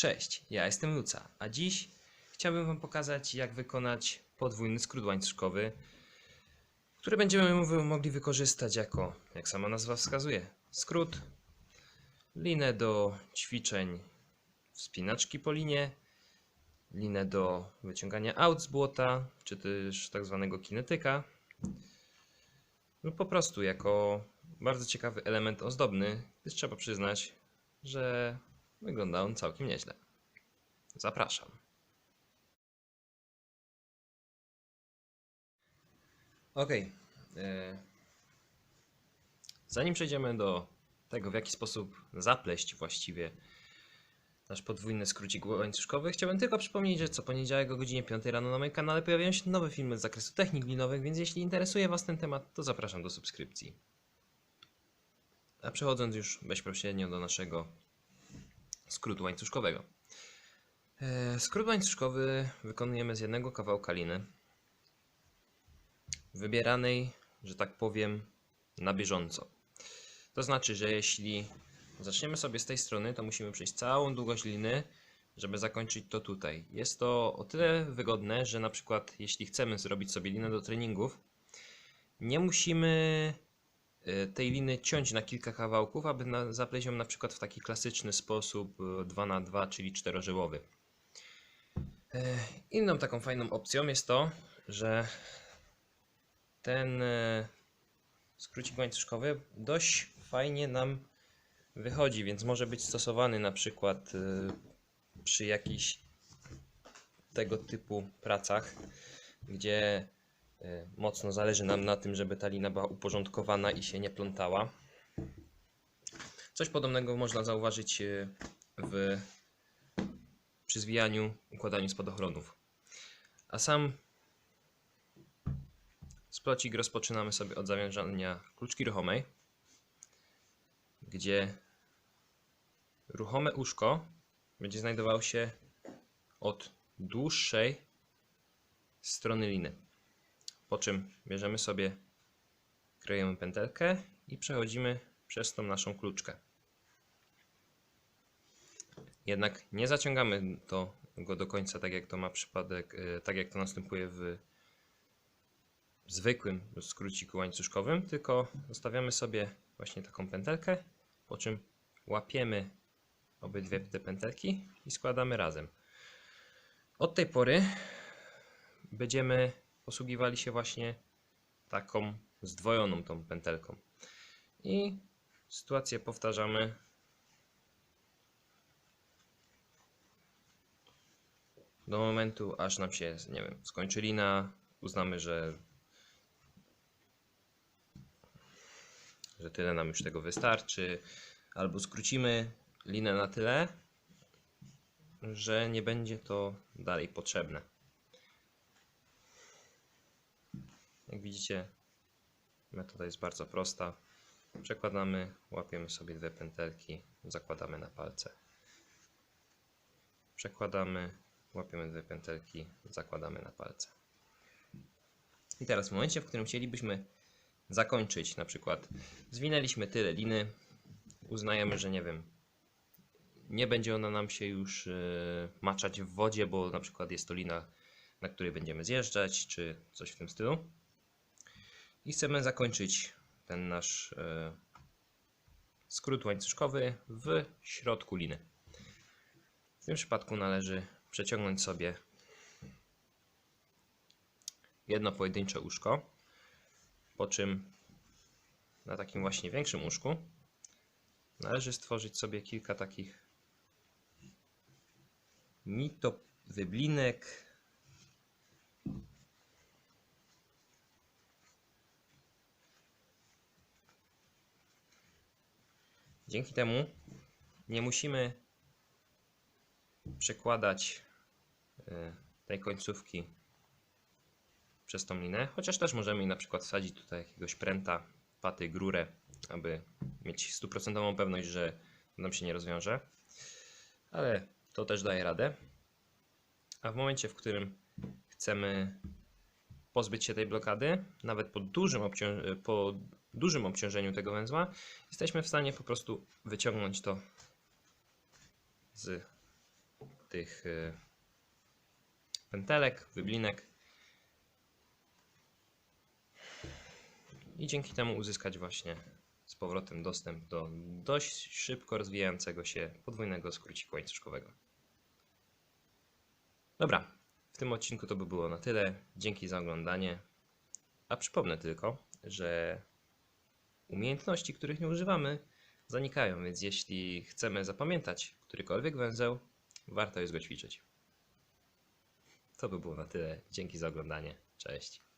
Cześć, ja jestem Luca, a dziś chciałbym Wam pokazać, jak wykonać podwójny skrót łańcuszkowy, który będziemy mo- mogli wykorzystać jako, jak sama nazwa wskazuje, skrót, linę do ćwiczeń wspinaczki po linie, linę do wyciągania aut z błota, czy też tak zwanego kinetyka, lub po prostu jako bardzo ciekawy element ozdobny, gdyż trzeba przyznać, że wygląda on całkiem nieźle. Zapraszam. Ok. Zanim przejdziemy do tego, w jaki sposób zapleść właściwie nasz podwójny skrócik łańcuszkowy, chciałbym tylko przypomnieć, że co poniedziałek o godzinie 5 rano na moim kanale pojawiają się nowe filmy z zakresu technik linowych, więc jeśli interesuje Was ten temat, to zapraszam do subskrypcji. A przechodząc już bezpośrednio do naszego skrótu łańcuszkowego. E, Skrót łańcuszkowy wykonujemy z jednego kawałka liny, wybieranej, że tak powiem, na bieżąco. To znaczy, że jeśli zaczniemy sobie z tej strony, to musimy przejść całą długość liny, żeby zakończyć to tutaj. Jest to o tyle wygodne, że na przykład jeśli chcemy zrobić sobie linę do treningów, nie musimy tej liny ciąć na kilka kawałków, aby na, zapleść ją na przykład w taki klasyczny sposób 2 na 2 czyli czterożyłowy. E, Inną taką fajną opcją jest to, że ten skrócik łańcuszkowy dość fajnie nam wychodzi, więc może być stosowany na przykład przy jakichś tego typu pracach, gdzie mocno zależy nam na tym, żeby ta lina była uporządkowana i się nie plątała. Coś podobnego można zauważyć e, w przy zwijaniu, układaniu spadochronów. A sam splocik rozpoczynamy sobie od zawiązania kluczki ruchomej, gdzie ruchome uszko będzie znajdowało się od dłuższej strony liny. Po czym bierzemy sobie, krojemy pętelkę i przechodzimy przez tą naszą kluczkę. Jednak nie zaciągamy to, go do końca, tak jak to ma przypadek, e, tak jak to następuje w zwykłym skróciku łańcuszkowym, tylko zostawiamy sobie właśnie taką pętelkę, po czym łapiemy obydwie te pętelki i składamy razem. Od tej pory będziemy posługiwali się właśnie taką zdwojoną tą pętelką. I sytuację powtarzamy do momentu, aż nam się, nie wiem, skończy lina, uznamy, że że tyle nam już tego wystarczy, albo skrócimy linę na tyle, że nie będzie to dalej potrzebne. Jak widzicie, metoda jest bardzo prosta. Przekładamy, łapiemy sobie dwie pętelki, zakładamy na palce. Przekładamy, łapiemy dwie pętelki, zakładamy na palce. I teraz w momencie, w którym chcielibyśmy zakończyć, na przykład zwinęliśmy tyle liny, uznajemy, że nie wiem, nie będzie ona nam się już e, maczać w wodzie, bo na przykład jest to lina, na której będziemy zjeżdżać, czy coś w tym stylu. I chcemy zakończyć ten nasz e, skrót łańcuszkowy w środku liny. W tym przypadku należy przeciągnąć sobie jedno pojedyncze łóżko, po czym na takim właśnie większym łóżku należy stworzyć sobie kilka takich mito Dzięki temu nie musimy przekładać e, tej końcówki przez tą linę, chociaż też możemy na przykład wsadzić tutaj jakiegoś pręta, paty, grurę, aby mieć stuprocentową pewność, że nam się nie rozwiąże. Ale to też daje radę. A w momencie, w którym chcemy pozbyć się tej blokady, nawet po dużym, po dużym obciążeniu tego węzła, jesteśmy w stanie po prostu wyciągnąć to z tych y, pętelek, wyblinek. I dzięki temu uzyskać właśnie z powrotem dostęp do dość szybko rozwijającego się podwójnego skróciku łańcuszkowego. Dobra, w tym odcinku to by było na tyle. Dzięki za oglądanie. A przypomnę tylko, że umiejętności, których nie używamy, zanikają, więc jeśli chcemy zapamiętać którykolwiek węzeł, warto jest go ćwiczyć. To by było na tyle. Dzięki za oglądanie. Cześć.